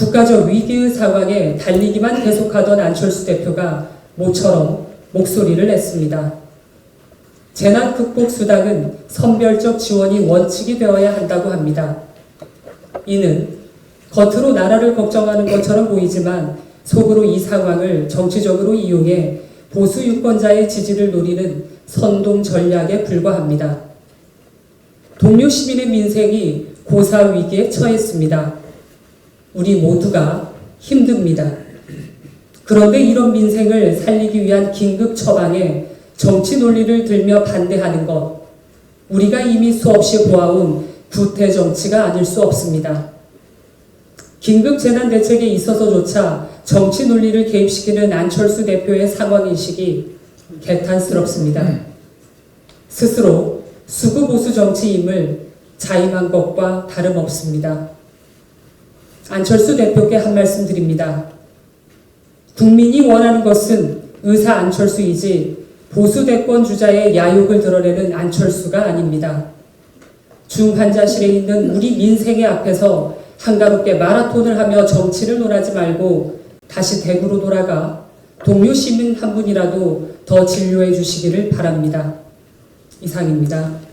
국가적 위기의 상황에 달리기만 계속하던 안철수 대표가 모처럼 목소리를 냈습니다. 재난 극복 수당은 선별적 지원이 원칙이 되어야 한다고 합니다. 이는 겉으로 나라를 걱정하는 것처럼 보이지만 속으로 이 상황을 정치적으로 이용해 보수 유권자의 지지를 노리는 선동 전략에 불과합니다. 동료 시민의 민생이 고사 위기에 처했습니다. 우리 모두가 힘듭니다. 그런데 이런 민생을 살리기 위한 긴급 처방에 정치 논리를 들며 반대하는 것, 우리가 이미 수없이 보아온 구태 정치가 아닐 수 없습니다. 긴급 재난 대책에 있어서조차 정치 논리를 개입시키는 안철수 대표의 상황인식이 개탄스럽습니다. 스스로 수구 보수 정치임을 자임한 것과 다름없습니다. 안철수 대표께 한 말씀 드립니다. 국민이 원하는 것은 의사 안철수이지 보수 대권 주자의 야욕을 드러내는 안철수가 아닙니다. 중환자실에 있는 우리 민생의 앞에서 한가롭게 마라톤을 하며 정치를 논하지 말고 다시 대구로 돌아가 동료 시민 한 분이라도 더 진료해 주시기를 바랍니다. 이상입니다.